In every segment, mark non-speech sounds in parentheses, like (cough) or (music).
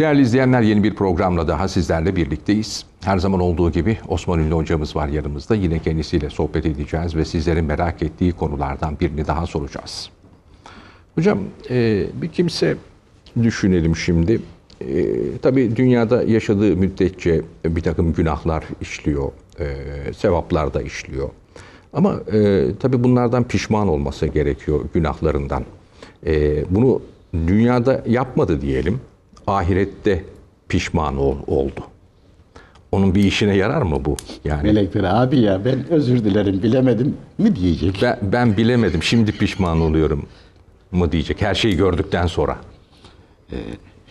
Değerli izleyenler yeni bir programla daha sizlerle birlikteyiz. Her zaman olduğu gibi Osman Ünlü hocamız var yanımızda. Yine kendisiyle sohbet edeceğiz ve sizlerin merak ettiği konulardan birini daha soracağız. Hocam e, bir kimse düşünelim şimdi. E, tabii dünyada yaşadığı müddetçe bir takım günahlar işliyor, e, sevaplar da işliyor. Ama tabii bunlardan pişman olması gerekiyor günahlarından. Bunu dünyada yapmadı diyelim, ahirette pişman ol- oldu. Onun bir işine yarar mı bu? Yani Melekler abi ya ben özür dilerim bilemedim mi diyecek. ben, ben bilemedim, şimdi pişman oluyorum mu diyecek her şeyi gördükten sonra.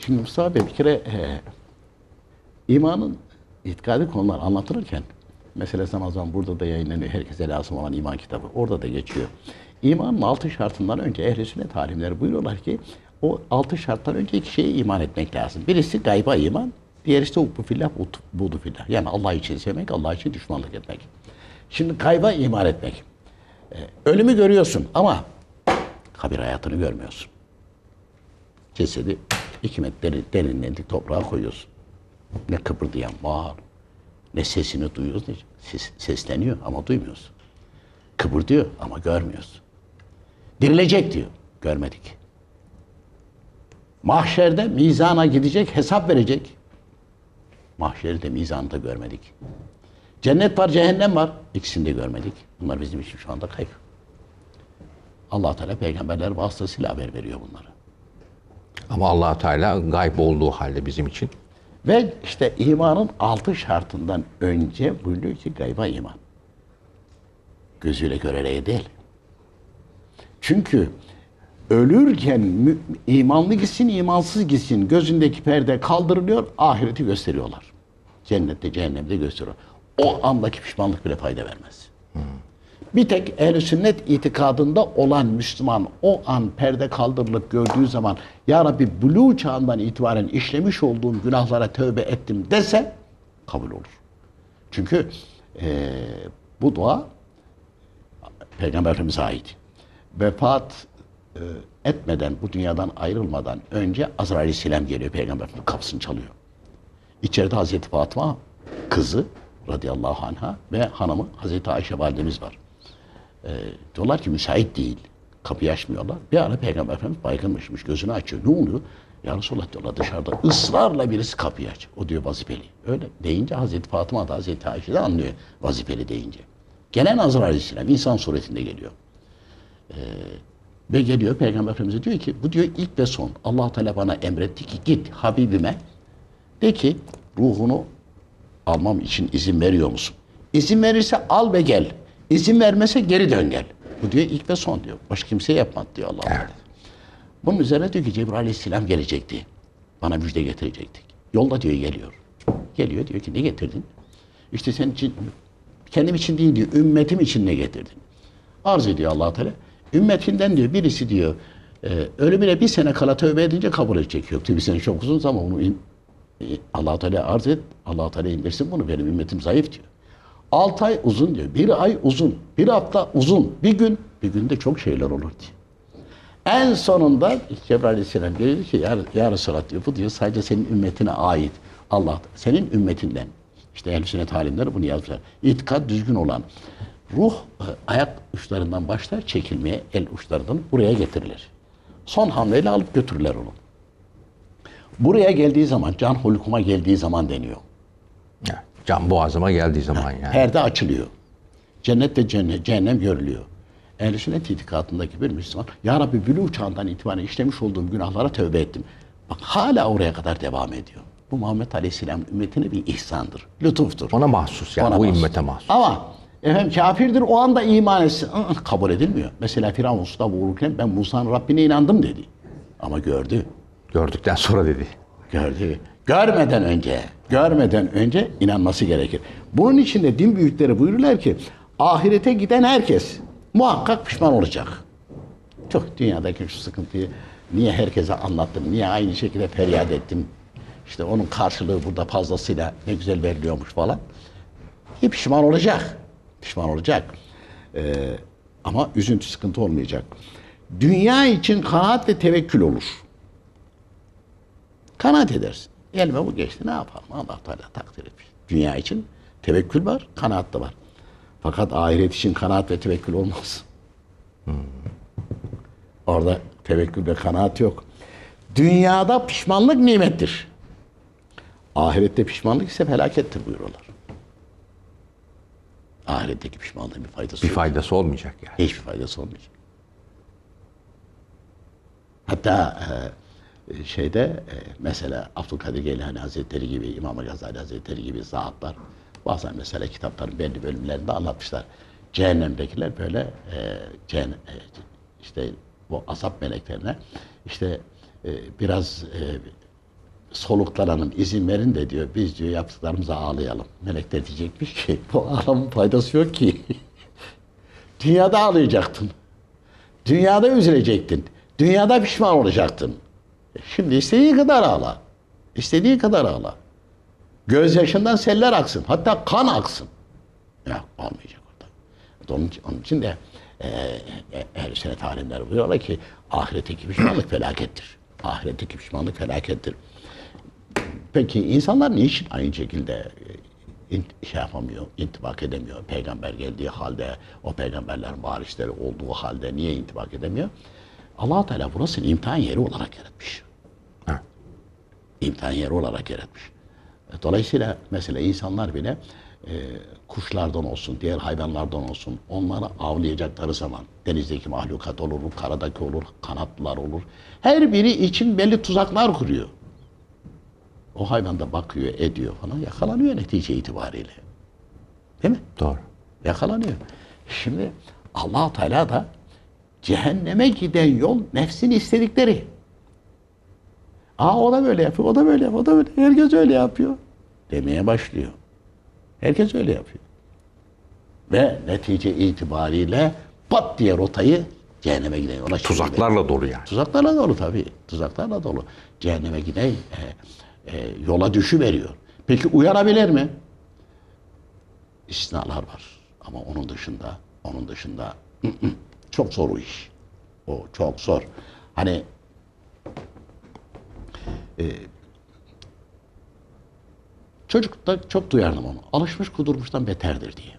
Şimdi Mustafa Bey bir kere e, imanın itikadi konular anlatılırken mesela zaman zaman burada da yayınlanıyor herkese lazım olan iman kitabı. Orada da geçiyor. İmanın altı şartından önce ehl-i sünnet alimleri buyuruyorlar ki o altı şarttan önce iki şeye iman etmek lazım. Birisi gayba iman, diğerisi de bu fillah, budu fillah. Yani Allah için sevmek, Allah için düşmanlık etmek. Şimdi gayba iman etmek. E, ölümü görüyorsun ama kabir hayatını görmüyorsun. Cesedi iki metre derinliğinde toprağa koyuyorsun. Ne kıpırdayan var, ne sesini duyuyoruz, ne ses, sesleniyor ama duymuyoruz. Kıpırdıyor ama görmüyoruz. Dirilecek diyor, görmedik. Mahşerde mizana gidecek, hesap verecek. Mahşeri de mizanı da görmedik. Cennet var, cehennem var. İkisini de görmedik. Bunlar bizim için şu anda kayıp. allah Teala peygamberler vasıtasıyla haber veriyor bunları. Ama allah Teala gayb olduğu halde bizim için Ve işte imanın altı şartından önce buyuruyor ki gayba iman. Gözüyle görerek değil. Çünkü ölürken imanlı gitsin, imansız gitsin gözündeki perde kaldırılıyor, ahireti gösteriyorlar. Cennette, cehennemde gösteriyor. O andaki pişmanlık bile fayda vermez. Bir tek ehl sünnet itikadında olan Müslüman o an perde kaldırılıp gördüğü zaman Ya Rabbi buluğ çağından itibaren işlemiş olduğum günahlara tövbe ettim dese kabul olur. Çünkü eee, bu dua Peygamber Efendimiz'e ait. Vefat e, etmeden, bu dünyadan ayrılmadan önce Azrail Aleyhisselam geliyor Peygamber Efendimiz kapısını çalıyor. İçeride Hazreti Fatıma kızı radıyallahu anha ve hanımı Hazreti Ayşe validemiz var. E, diyorlar ki müsait değil. Kapıyı açmıyorlar. Bir ara Peygamber Efendimiz baygınmışmış. Gözünü açıyor. Ne oluyor? Ya Resulallah diyorlar dışarıda ısrarla birisi kapıyı aç. O diyor vazifeli. Öyle deyince Hazreti Fatıma da Hazreti Ayşe de anlıyor vazifeli deyince. Gelen Azrail Aleyhisselam insan suretinde geliyor. Ve geliyor Peygamber Efendimiz'e diyor ki bu diyor ilk ve son. allah Teala bana emretti ki git Habibime de ki ruhunu almam için izin veriyor musun? İzin verirse al ve gel. İzin vermese geri dön gel. Bu diyor ilk ve son diyor. Başka kimse yapmadı diyor allah Teala. Bunun üzerine diyor ki Cebrail Aleyhisselam gelecekti. Bana müjde getirecekti. Yolda diyor geliyor. Geliyor diyor ki ne getirdin? İşte senin için kendim için değil diyor. Ümmetim için ne getirdin? Arz ediyor allah Teala. Ümmetinden diyor birisi diyor e, ölümüne bir sene kala tövbe edince kabul edecek. Yok bir sene çok uzun zaman onu e, allah Teala arz et. allah Teala indirsin bunu. Benim ümmetim zayıf diyor. Altı ay uzun diyor. Bir ay uzun. Bir hafta uzun. Bir gün. Bir günde çok şeyler olur diyor. En sonunda Cebrail Aleyhisselam geliyor ki ya, ya Resulallah diyor bu diyor sadece senin ümmetine ait. Allah senin ümmetinden. İşte ehl sünnet alimleri bunu yazmışlar. İtikad düzgün olan ruh e, ayak uçlarından başlar çekilmeye el uçlarından buraya getirilir. Son hamleyle alıp götürürler onu. Buraya geldiği zaman can hulkuma geldiği zaman deniyor. ya, can boğazıma geldiği zaman yani. Perde açılıyor. Cennet ve cennet, cehennem görülüyor. Ehl-i sünnet itikadındaki bir Müslüman, Ya Rabbi bülü çağından itibaren işlemiş olduğum günahlara tövbe ettim. Bak hala oraya kadar devam ediyor. Bu Muhammed Aleyhisselam ümmetine bir ihsandır, lütuftur. Ona mahsus yani Ona bu mahsus. ümmete mahsus. Ama efendim kafirdir o anda iman etsin. Ih, kabul edilmiyor. Mesela Firavun suda boğulurken ben Musa'nın Rabbine inandım dedi. Ama gördü. Gördükten sonra dedi. Gördü. Görmeden önce, görmeden önce inanması gerekir. Bunun için de din büyükleri buyururlar ki ahirete giden herkes muhakkak pişman olacak. Çok dünyadaki şu sıkıntıyı niye herkese anlattım, niye aynı şekilde feryat ettim. İşte onun karşılığı burada fazlasıyla ne güzel veriliyormuş falan. Hep pişman olacak. Pişman olacak. Ee, ama üzüntü sıkıntı olmayacak. Dünya için kanaat ve tevekkül olur. Kanaat edersin. Elime bu geçti ne yapalım Allah Teala takdir etmiş. Dünya için tevekkül var, kanaat da var. Fakat ahiret için kanaat ve tevekkül olmaz. Orada tevekkül ve kanaat yok. Dünyada pişmanlık nimettir. Ahirette pişmanlık ise felakettir buyuruyorlar. Ahiretteki pişmanlığın bir faydası Bir faydası olmayacak yani. Hiçbir faydası olmayacak. Hatta e, şeyde e, mesela Abdülkadir Geylani Hazretleri gibi, İmam Gazali Hazretleri gibi zatlar bazen mesela kitapların belli bölümlerinde anlatmışlar. Cehennemdekiler böyle e, cehennem, e, işte bu azap meleklerine işte e, biraz e, soluklanalım, izin verin de diyor biz diyor yaptıklarımıza ağlayalım. Melekler diyecekmiş ki bu ağlamın faydası yok ki. (laughs) Dünyada ağlayacaktın. Dünyada üzülecektin. Dünyada pişman olacaktın. E Şimdi istediğin kadar ağla. İstediğin kadar ağla. Gözyaşından seller aksın. Hatta kan aksın. Ya olmayacak orada. Onun için, de e, e, ehl sünnet alimler buyuruyorlar ki ahiretteki pişmanlık felakettir. Ahiretteki pişmanlık felakettir. Peki insanlar niçin aynı şekilde e, şey yapamıyor, intibak edemiyor? Peygamber geldiği halde, o peygamberlerin varisleri olduğu halde niye intibak edemiyor? allah Teala burasını imtihan yeri olarak yaratmış. Ha. İmtihan yeri olarak yaratmış. E, Dolayısıyla mesela insanlar bile e, kuşlardan olsun, diğer hayvanlardan olsun onları avlayacakları zaman denizdeki mahlukat olur, karadaki olur, kanatlılar olur. Her biri için belli tuzaklar kuruyor. O hayvan da bakıyor, ediyor falan yakalanıyor netice itibariyle. Değil mi? Doğru. Yakalanıyor. Şimdi allah Teala da cehenneme giden yol nefsin istedikleri. Aa o da böyle yapıyor, o da böyle yapıyor, o da böyle. Herkes öyle yapıyor. Demeye başlıyor. Herkes öyle yapıyor. Ve netice itibariyle pat diye rotayı cehenneme giden yola. Tuzaklarla dolu yani. Tuzaklarla dolu tabii. Tuzaklarla dolu. Cehenneme giden e, e, yola düşü veriyor. Peki uyanabilir mi? İstisnalar var. Ama onun dışında, onun dışında ı ı, çok zor o iş. O çok zor. Hani e, çocukta çok duyardım onu. Alışmış kudurmuştan beterdir diye.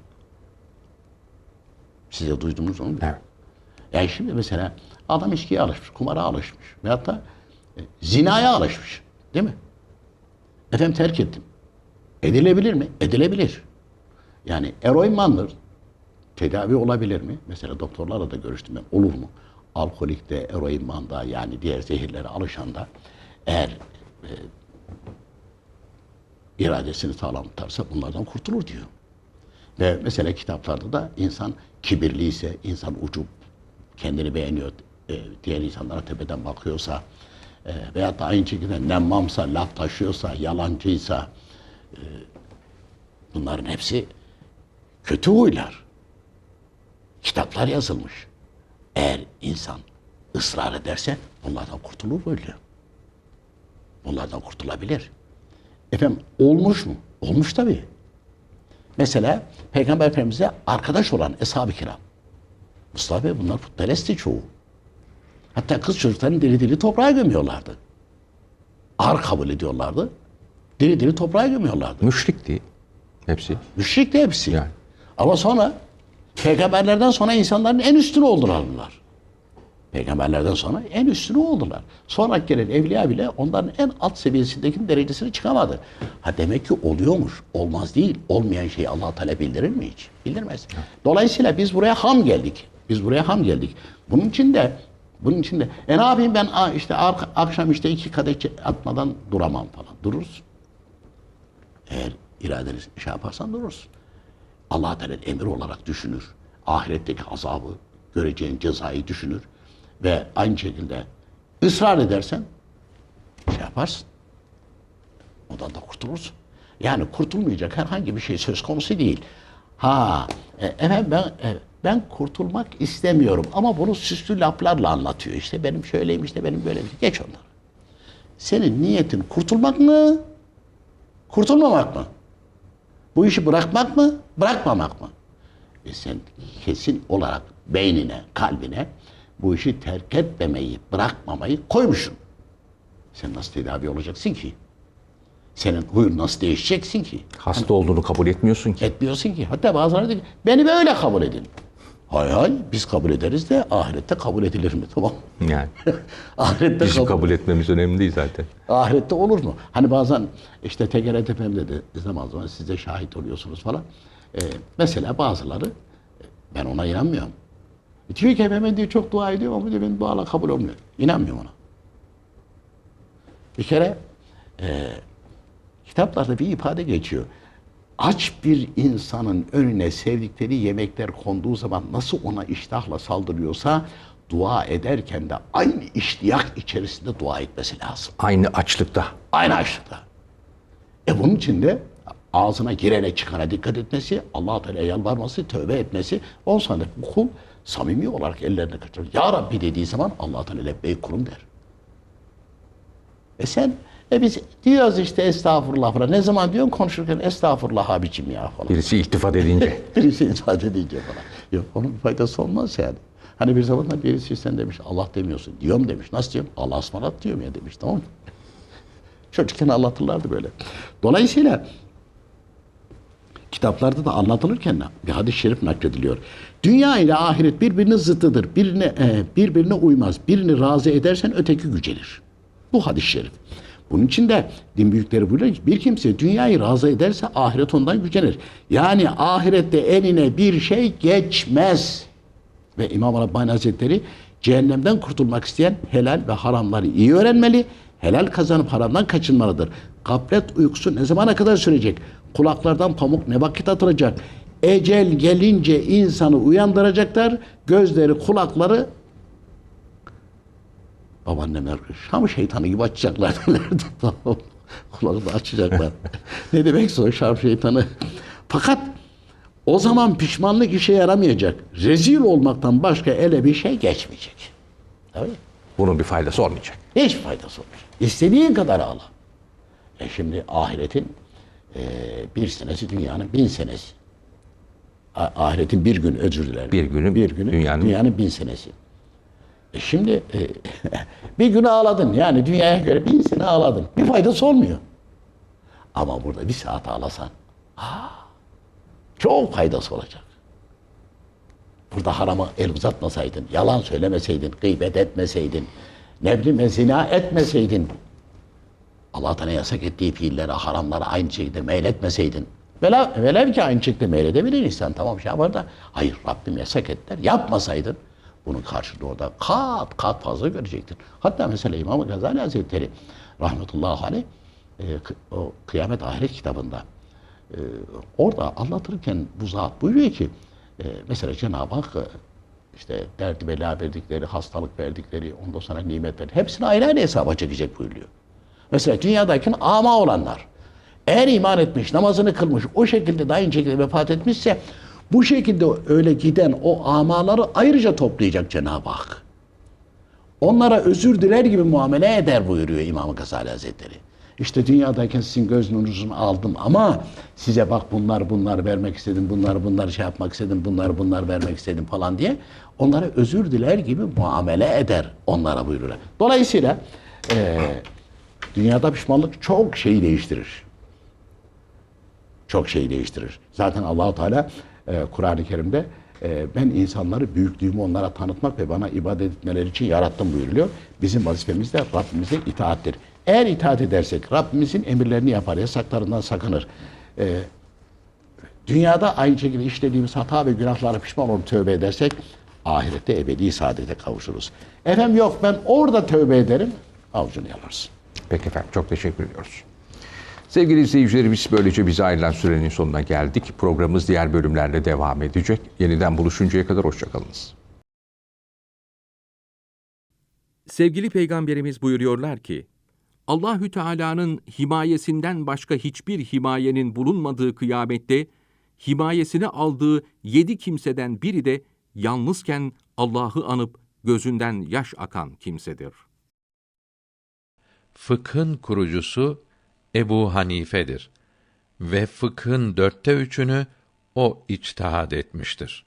Size duydunuz mu? Evet. Yani şimdi mesela adam içkiye alışmış, kumara alışmış. Veyahut da e, zinaya alışmış. Değil mi? Efendim terk ettim. Edilebilir mi? Edilebilir. Yani eroinmandır. Tedavi olabilir mi? Mesela doktorlarla da görüştüm ben. Olur mu? Alkolikte, eroinmanda yani diğer zehirlere alışanda eğer e, iradesini sağlam tutarsa bunlardan kurtulur diyor. Ve mesela kitaplarda da insan kibirliyse, insan ucup, kendini beğeniyor, e, diğer insanlara tepeden bakıyorsa e, veya da aynı şekilde nemmamsa, laf taşıyorsa, yalancıysa e, bunların hepsi kötü huylar. Kitaplar yazılmış. Eğer insan ısrar ederse bunlardan kurtulur böyle. Bunlardan kurtulabilir. Efendim olmuş mu? Olmuş tabii. Mesela Peygamber Efendimiz'e arkadaş olan Eshab-ı Kiram. Mustafa Bey bunlar putperestti çoğu. Hatta kız çocuklarını diri diri toprağa gömüyorlardı. Ağır kabul ediyorlardı. Diri diri toprağa gömüyorlardı. Müşrikti hepsi. Müşrik de hepsi. Yani. Ama sonra peygamberlerden sonra insanların en üstünü oldular bunlar. Peygamberlerden sonra en üstünü oldular. Sonra gelen evliya bile onların en alt seviyesindeki derecesini çıkamadı. Ha demek ki oluyormuş. Olmaz değil. Olmayan şeyi Allah Teala bildirir mi hiç? Bildirmez. Dolayısıyla biz buraya ham geldik. Biz buraya ham geldik. Bunun için de bunun için de e ne yapayım ben işte akşam işte iki kadeh atmadan duramam falan. Durursun. Eğer iradeni şey yaparsan durursun. Allah Teala emir olarak düşünür. Ahiretteki azabı, göreceğin cezayı düşünür. Ve aynı şekilde ısrar edersen şey yaparsın. Ondan da kurtulursun. Yani kurtulmayacak herhangi bir şey söz konusu değil. Ha, e, efendim ben e, ben kurtulmak istemiyorum ama bunu süslü laflarla anlatıyor. İşte benim şöyleyim işte benim böyleyim. Geç onları. Senin niyetin kurtulmak mı? Kurtulmamak mı? Bu işi bırakmak mı, bırakmamak mı? E sen kesin olarak beynine, kalbine bu işi terk etmemeyi, bırakmamayı koymuşsun. Sen nasıl tedavi olacaksın ki? Senin huyun nasıl değişeceksin ki? Hasta olduğunu kabul etmiyorsun ki. Etmiyorsun ki. Hatta bazıları diyor ki, beni böyle kabul edin. Hay hay biz kabul ederiz de ahirette kabul edilir mi? (laughs) Tamam. Yani (laughs) ahirette bizim kabul, kabul etmemiz önemli değil zaten. ahirette olur mu? Hani bazen işte TGRT FM'de de zaman zaman siz de şahit oluyorsunuz falan. Ee, mesela bazıları ben ona inanmıyorum. E diyor ki efendim diyor çok dua ediyor ama diyor benim dualar kabul olmuyor. İnanmıyorum ona. Bir kere e, kitaplarda bir ifade geçiyor. Aç bir insanın önüne sevdikleri yemekler konduğu zaman nasıl ona iştahla saldırıyorsa dua ederken de aynı iştiyak içerisinde dua etmesi lazım. Aynı açlıkta. Aynı açlıkta. E bunun için de ağzına girene çıkana dikkat etmesi, allah Teala yalvarması, tövbe etmesi. Ondan sonra bu kul samimi olarak ellerine kaçırır. Ya Rabbi dediği zaman allah Teala lebbeyk kulum der. E sen, e biz diyoruz işte estağfurullah falan. Ne zaman diyorsun konuşurken estağfurullah abicim ya falan. Birisi iltifat edince. (laughs) Birisi ifade edince falan. Yok onun bir faydası olmaz yani. Hani bir zamanlar birisi sen demiş Allah demiyorsun. Diyorum demiş. Nasıl diyorum? Allah ısmarlat diyorum ya demiş tamam mı? (laughs) Çocukken anlatırlardı böyle. Dolayısıyla kitaplarda da anlatılırken bir hadis-i şerif naklediliyor. Dünya ile ahiret birbirinin zıttıdır. Birine, e, birbirine uymaz. Birini razı edersen öteki yücelir. Bu hadis-i şerif. Bunun için de din büyükleri buyuruyor ki bir kimse dünyayı razı ederse ahiret ondan yücelir. Yani ahirette eline bir şey geçmez. Ve İmam Rabbani Hazretleri cehennemden kurtulmak isteyen helal ve haramları iyi öğrenmeli. Helal kazanıp haramdan kaçınmalıdır. Gaflet uykusu ne zamana kadar sürecek? Kulaklardan pamuk ne vakit atılacak? Ecel gelince insanı uyandıracaklar. Gözleri, kulakları babaannemler Şam şeytanı gibi açacaklar (laughs) derlerdi. Kulağı da açacaklar. ne demekse o Şam şeytanı. Fakat o zaman pişmanlık işe yaramayacak. Rezil olmaktan başka ele bir şey geçmeyecek. Tabii. Bunun bir faydası olmayacak. Hiç faydası olmayacak. İstediğin kadar ağla. E şimdi ahiretin e, bir senesi dünyanın bin senesi. A- ahiretin bir gün özür dilerim. Bir günü bir günü dünyanın- dünyanın, bin senesi. E şimdi e, (laughs) bir gün ağladın yani dünyaya göre bin sene ağladın. Bir faydası olmuyor. Ama burada bir saat ağlasan aa, çok faydası olacak. Burada harama el uzatmasaydın, yalan söylemeseydin, gıybet etmeseydin, ne bileyim zina etmeseydin, Allah Teala yasak ettiği fiillere, haramlara aynı şekilde meyletmeseydin. Velev, velev ki aynı şekilde meyledebilir insan tamam şey var da hayır Rabbim yasak ettiler yapmasaydın bunun karşılığı orada kat kat fazla görecektin. Hatta mesela İmam Gazali Hazretleri rahmetullahi aleyh e, o Kıyamet Ahiret kitabında e, orada anlatırken bu zat buyuruyor ki e, mesela Cenab-ı Hak e, işte derdi bela verdikleri, hastalık verdikleri, ondan sonra nimetler hepsini ayrı ayrı hesaba çekecek buyuruyor. Mesela dünyadayken ama olanlar eğer iman etmiş, namazını kılmış, o şekilde de aynı şekilde vefat etmişse bu şekilde öyle giden o amaları ayrıca toplayacak Cenab-ı Hak. Onlara özür diler gibi muamele eder buyuruyor İmam Gazali Hazretleri. İşte dünyadayken sizin göz nurunuzu aldım ama size bak bunlar bunlar vermek istedim, bunlar bunlar şey yapmak istedim, bunlar bunlar vermek istedim falan diye onlara özür diler gibi muamele eder onlara buyurur. Dolayısıyla eee Dünyada pişmanlık çok şeyi değiştirir. Çok şeyi değiştirir. Zaten Allahu Teala e, Kur'an-ı Kerim'de e, ben insanları büyüklüğümü onlara tanıtmak ve bana ibadet etmeleri için yarattım buyuruluyor. Bizim vazifemiz de Rabbimize itaattir. Eğer itaat edersek Rabbimizin emirlerini yapar, yasaklarından sakınır. E, dünyada aynı şekilde işlediğimiz hata ve günahlara pişman olup tövbe edersek ahirette ebedi saadete kavuşuruz. Efendim yok ben orada tövbe ederim, avucunu yalarsın. Peki efendim çok teşekkür ediyoruz. Sevgili izleyicilerimiz böylece bize ayrılan sürenin sonuna geldik. Programımız diğer bölümlerle devam edecek. Yeniden buluşuncaya kadar hoşçakalınız. Sevgili peygamberimiz buyuruyorlar ki, Allahü Teala'nın himayesinden başka hiçbir himayenin bulunmadığı kıyamette himayesine aldığı yedi kimseden biri de yalnızken Allah'ı anıp gözünden yaş akan kimsedir. Fıkhın kurucusu Ebu Hanife'dir ve fıkhın dörtte üçünü o içtihad etmiştir.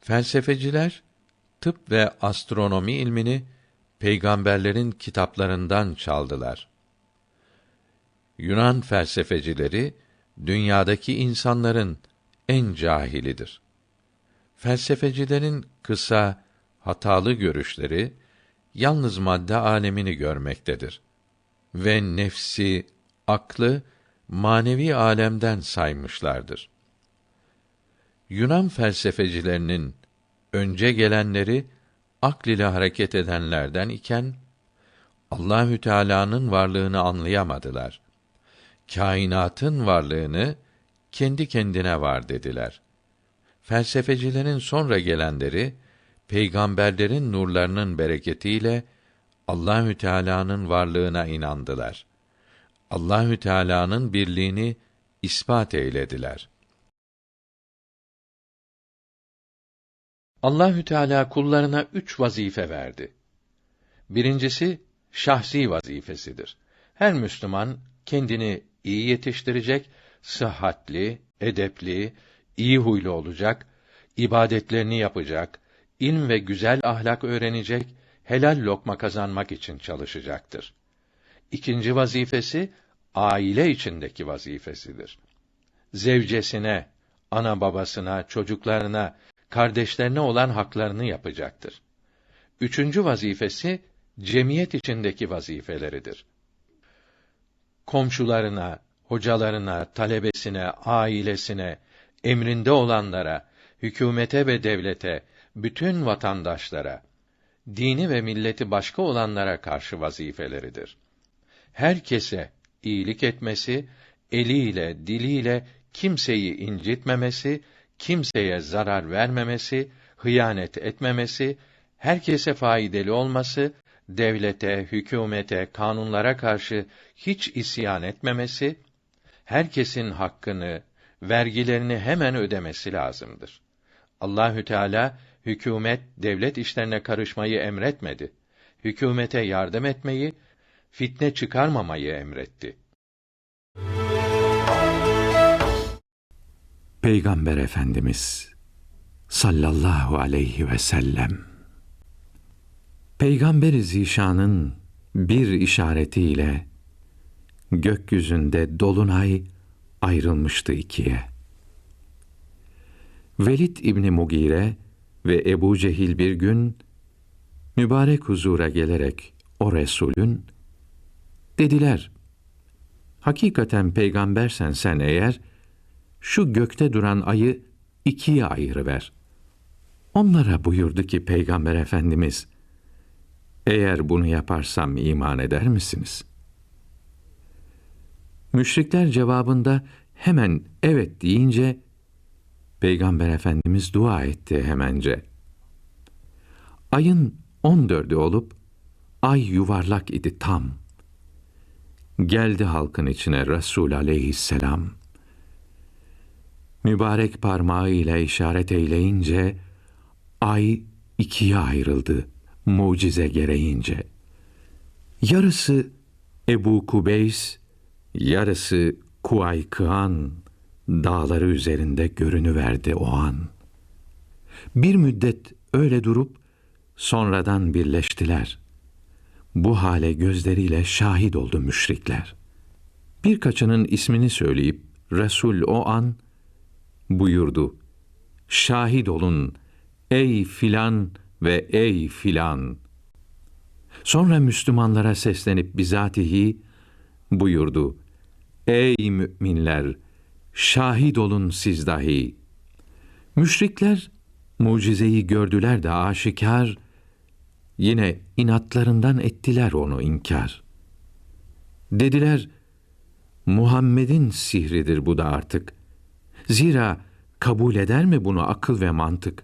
Felsefeciler, tıp ve astronomi ilmini peygamberlerin kitaplarından çaldılar. Yunan felsefecileri dünyadaki insanların en cahilidir. Felsefecilerin kısa, hatalı görüşleri yalnız madde alemini görmektedir ve nefsi, aklı manevi alemden saymışlardır. Yunan felsefecilerinin önce gelenleri akl ile hareket edenlerden iken Allahü Teala'nın varlığını anlayamadılar. Kainatın varlığını kendi kendine var dediler. Felsefecilerin sonra gelenleri peygamberlerin nurlarının bereketiyle Allahü Teala'nın varlığına inandılar. Allahü Teala'nın birliğini ispat eylediler. Allahü Teala kullarına üç vazife verdi. Birincisi şahsi vazifesidir. Her Müslüman kendini iyi yetiştirecek, sıhhatli, edepli, iyi huylu olacak, ibadetlerini yapacak, ilm ve güzel ahlak öğrenecek, helal lokma kazanmak için çalışacaktır. İkinci vazifesi aile içindeki vazifesidir. Zevcesine, ana babasına, çocuklarına, kardeşlerine olan haklarını yapacaktır. Üçüncü vazifesi cemiyet içindeki vazifeleridir. Komşularına, hocalarına, talebesine, ailesine, emrinde olanlara, hükümete ve devlete, bütün vatandaşlara, dini ve milleti başka olanlara karşı vazifeleridir. Herkese iyilik etmesi, eliyle, diliyle kimseyi incitmemesi, kimseye zarar vermemesi, hıyanet etmemesi, herkese faydalı olması, devlete, hükümete, kanunlara karşı hiç isyan etmemesi, herkesin hakkını, vergilerini hemen ödemesi lazımdır. Allahü Teala hükümet, devlet işlerine karışmayı emretmedi. Hükümete yardım etmeyi, fitne çıkarmamayı emretti. Peygamber Efendimiz sallallahu aleyhi ve sellem Peygamber-i Zişan'ın bir işaretiyle gökyüzünde dolunay ayrılmıştı ikiye. Velid İbni Mugire ve Ebu Cehil bir gün mübarek huzura gelerek o Resulün dediler. Hakikaten peygambersen sen eğer şu gökte duran ayı ikiye ayırıver. Onlara buyurdu ki Peygamber Efendimiz, eğer bunu yaparsam iman eder misiniz? Müşrikler cevabında hemen evet deyince, Peygamber Efendimiz dua etti hemence. Ayın on dördü olup, ay yuvarlak idi tam. Geldi halkın içine Resul aleyhisselam. Mübarek parmağı ile işaret eyleyince, ay ikiye ayrıldı mucize gereğince. Yarısı Ebu Kubeys, yarısı Kuaykıan dağları üzerinde görünüverdi o an. Bir müddet öyle durup sonradan birleştiler. Bu hale gözleriyle şahit oldu müşrikler. Birkaçının ismini söyleyip Resul o an buyurdu. Şahit olun ey filan ve ey filan. Sonra Müslümanlara seslenip bizatihi buyurdu. Ey müminler! Şahit olun siz dahi. Müşrikler mucizeyi gördüler de aşikar, yine inatlarından ettiler onu inkar. Dediler, Muhammed'in sihridir bu da artık. Zira kabul eder mi bunu akıl ve mantık?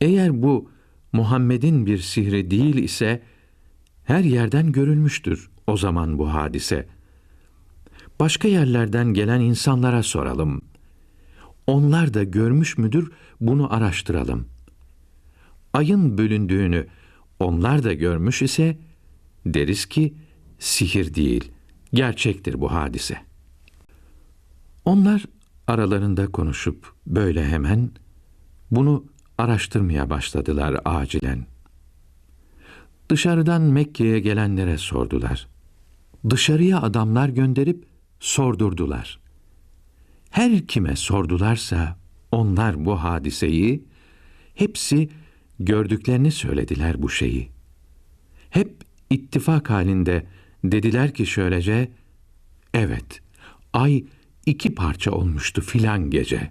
Eğer bu Muhammed'in bir sihri değil ise her yerden görülmüştür o zaman bu hadise. Başka yerlerden gelen insanlara soralım. Onlar da görmüş müdür bunu araştıralım. Ayın bölündüğünü onlar da görmüş ise deriz ki sihir değil, gerçektir bu hadise. Onlar aralarında konuşup böyle hemen bunu araştırmaya başladılar acilen. Dışarıdan Mekke'ye gelenlere sordular. dışarıya adamlar gönderip sordurdular. Her kime sordularsa onlar bu hadiseyi, hepsi gördüklerini söylediler bu şeyi. Hep ittifak halinde dediler ki şöylece, evet, ay iki parça olmuştu filan gece.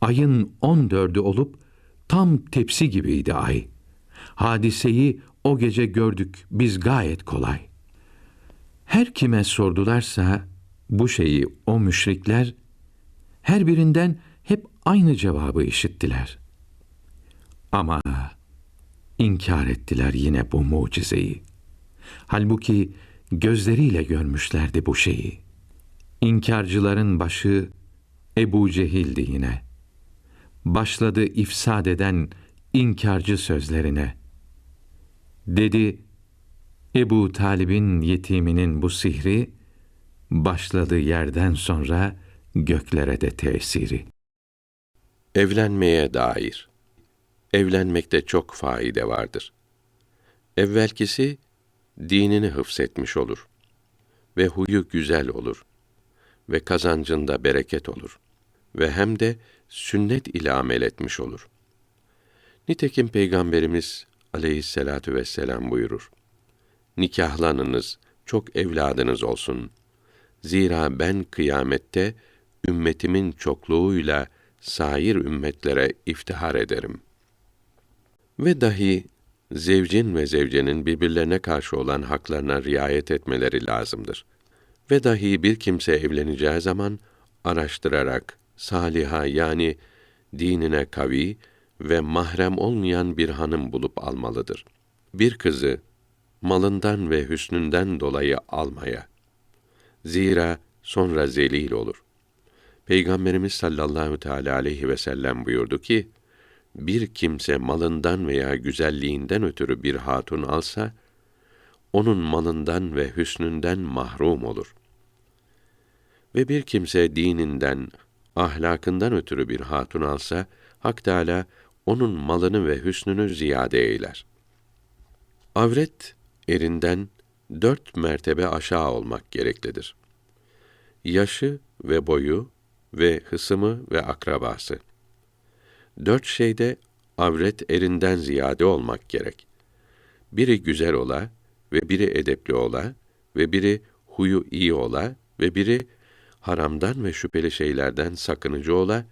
Ayın on dördü olup tam tepsi gibiydi ay. Hadiseyi o gece gördük biz gayet kolay. Her kime sordularsa bu şeyi o müşrikler her birinden hep aynı cevabı işittiler. Ama inkar ettiler yine bu mucizeyi. Halbuki gözleriyle görmüşlerdi bu şeyi. İnkarcıların başı Ebu Cehil'di yine. Başladı ifsad eden inkarcı sözlerine. Dedi, Ebu Talib'in yetiminin bu sihri, başladı yerden sonra göklere de tesiri. Evlenmeye dair. Evlenmekte çok faide vardır. Evvelkisi dinini hıfzetmiş olur ve huyu güzel olur ve kazancında bereket olur ve hem de sünnet ile amel etmiş olur. Nitekim Peygamberimiz aleyhissalatu vesselam buyurur. Nikahlanınız, çok evladınız olsun. Zira ben kıyamette ümmetimin çokluğuyla sair ümmetlere iftihar ederim. Ve dahi zevcin ve zevcenin birbirlerine karşı olan haklarına riayet etmeleri lazımdır. Ve dahi bir kimse evleneceği zaman araştırarak saliha yani dinine kavi ve mahrem olmayan bir hanım bulup almalıdır. Bir kızı malından ve hüsnünden dolayı almaya. Zira sonra zelil olur. Peygamberimiz sallallahu teala aleyhi ve sellem buyurdu ki, bir kimse malından veya güzelliğinden ötürü bir hatun alsa, onun malından ve hüsnünden mahrum olur. Ve bir kimse dininden, ahlakından ötürü bir hatun alsa, Hak Teâlâ onun malını ve hüsnünü ziyade eyler. Avret, erinden dört mertebe aşağı olmak gereklidir. Yaşı ve boyu ve hısımı ve akrabası. Dört şeyde avret erinden ziyade olmak gerek. Biri güzel ola ve biri edepli ola ve biri huyu iyi ola ve biri haramdan ve şüpheli şeylerden sakınıcı ola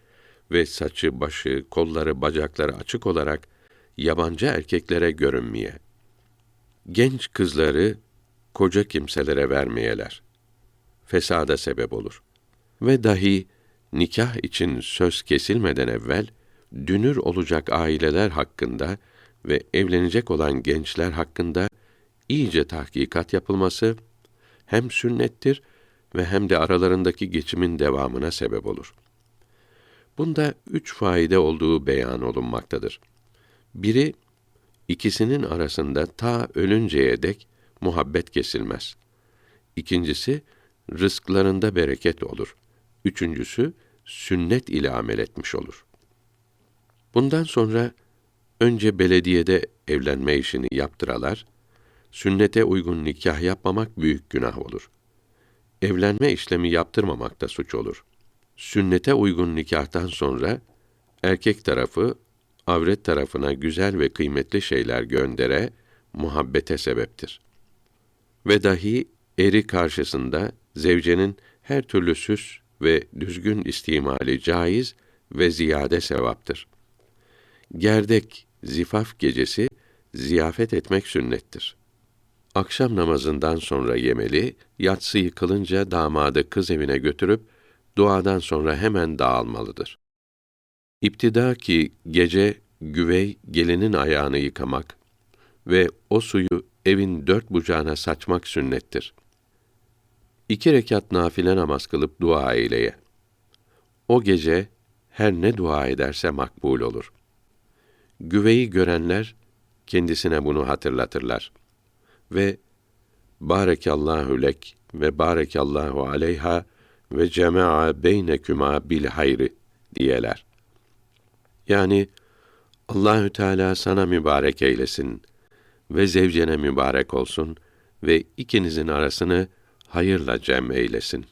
ve saçı, başı, kolları, bacakları açık olarak yabancı erkeklere görünmeye. Genç kızları koca kimselere vermeyeler. Fesada sebep olur. Ve dahi nikah için söz kesilmeden evvel dünür olacak aileler hakkında ve evlenecek olan gençler hakkında iyice tahkikat yapılması hem sünnettir ve hem de aralarındaki geçimin devamına sebep olur. Bunda üç faide olduğu beyan olunmaktadır. Biri, ikisinin arasında ta ölünceye dek muhabbet kesilmez. İkincisi, rızklarında bereket olur. Üçüncüsü, sünnet ile amel etmiş olur. Bundan sonra önce belediyede evlenme işini yaptıralar, sünnete uygun nikah yapmamak büyük günah olur. Evlenme işlemi yaptırmamak da suç olur. Sünnete uygun nikahtan sonra erkek tarafı avret tarafına güzel ve kıymetli şeyler göndere muhabbete sebeptir. Ve dahi eri karşısında zevcenin her türlü süs ve düzgün istimali caiz ve ziyade sevaptır. Gerdek, zifaf gecesi ziyafet etmek sünnettir. Akşam namazından sonra yemeli, yatsıyı kılınca damadı kız evine götürüp duadan sonra hemen dağılmalıdır. İptida ki gece güvey gelinin ayağını yıkamak ve o suyu evin dört bucağına saçmak sünnettir. İki rekat nafile namaz kılıp dua eyleye. O gece her ne dua ederse makbul olur. Güveyi görenler kendisine bunu hatırlatırlar ve Barekallahu lek ve barekallahu aleyha ve cema'a beynekuma bil hayri diyeler. Yani Allahü Teala sana mübarek eylesin ve zevcene mübarek olsun ve ikinizin arasını hayırla cem eylesin.